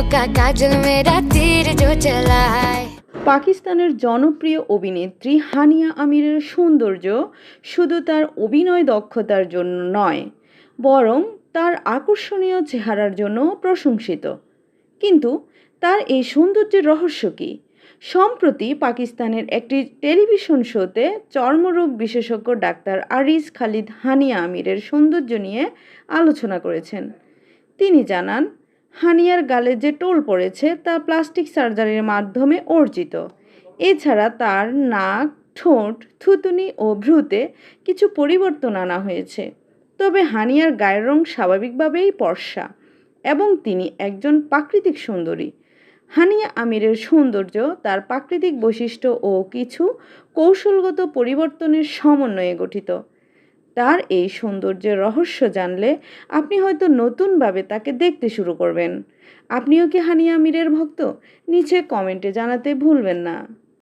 नैनों का काजल मेरा तीर जो चलाए পাকিস্তানের জনপ্রিয় অভিনেত্রী হানিয়া আমিরের সৌন্দর্য শুধু তার অভিনয় দক্ষতার জন্য নয় বরং তার আকর্ষণীয় চেহারার জন্য প্রশংসিত কিন্তু তার এই সৌন্দর্যের রহস্য কী সম্প্রতি পাকিস্তানের একটি টেলিভিশন শোতে চর্মরোগ বিশেষজ্ঞ ডাক্তার আরিজ খালিদ হানিয়া আমিরের সৌন্দর্য নিয়ে আলোচনা করেছেন তিনি জানান হানিয়ার গালে যে টোল পড়েছে তা প্লাস্টিক সার্জারির মাধ্যমে অর্জিত। এছাড়া তার নাক, ঠোঁট, থুতুনি ও ভ্রুতে কিছু পরিবর্তন আনা হয়েছে। তবে হানিয়ার গায়ের রং স্বাভাবিকভাবেই পর্ষা এবং তিনি একজন প্রাকৃতিক সুন্দরী। হানিয়া আমিরের সৌন্দর্য, তার প্রাকৃতিক বৈশিষ্ট্য ও কিছু কৌশলগত পরিবর্তনের সমন্বয়ে গঠিত। তার এই সৌন্দর্যের রহস্য জানলে আপনি হয়তো নতুনভাবে তাকে দেখতে শুরু করবেন। আপনিও কি হানিয়া মীরের ভক্ত? নিচে কমেন্টে জানাতে ভুলবেন না।